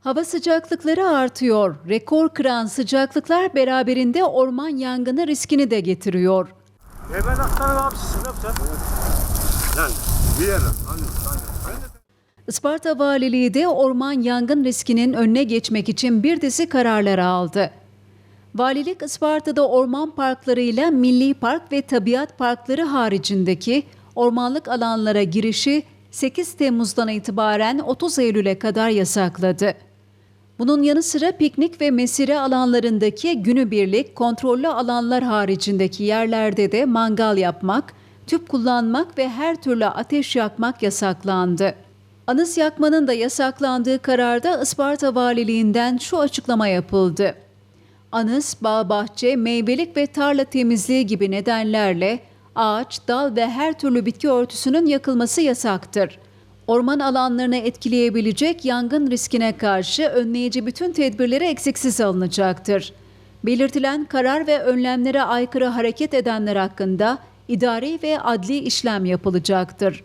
Hava sıcaklıkları artıyor. Rekor kıran sıcaklıklar beraberinde orman yangını riskini de getiriyor. E ben aslanım abi siz ne yapacaksın? Lan bir yere. Hani, hani. Isparta Valiliği de orman yangın riskinin önüne geçmek için bir dizi kararlar aldı. Valilik Isparta'da orman parklarıyla milli park ve tabiat parkları haricindeki ormanlık alanlara girişi 8 Temmuz'dan itibaren 30 Eylül'e kadar yasakladı. Bunun yanı sıra piknik ve mesire alanlarındaki günübirlik kontrollü alanlar haricindeki yerlerde de mangal yapmak, tüp kullanmak ve her türlü ateş yakmak yasaklandı. Anıs yakmanın da yasaklandığı kararda Isparta Valiliğinden şu açıklama yapıldı. Anıs, bağ bahçe, meyvelik ve tarla temizliği gibi nedenlerle ağaç, dal ve her türlü bitki örtüsünün yakılması yasaktır. Orman alanlarını etkileyebilecek yangın riskine karşı önleyici bütün tedbirleri eksiksiz alınacaktır. Belirtilen karar ve önlemlere aykırı hareket edenler hakkında idari ve adli işlem yapılacaktır.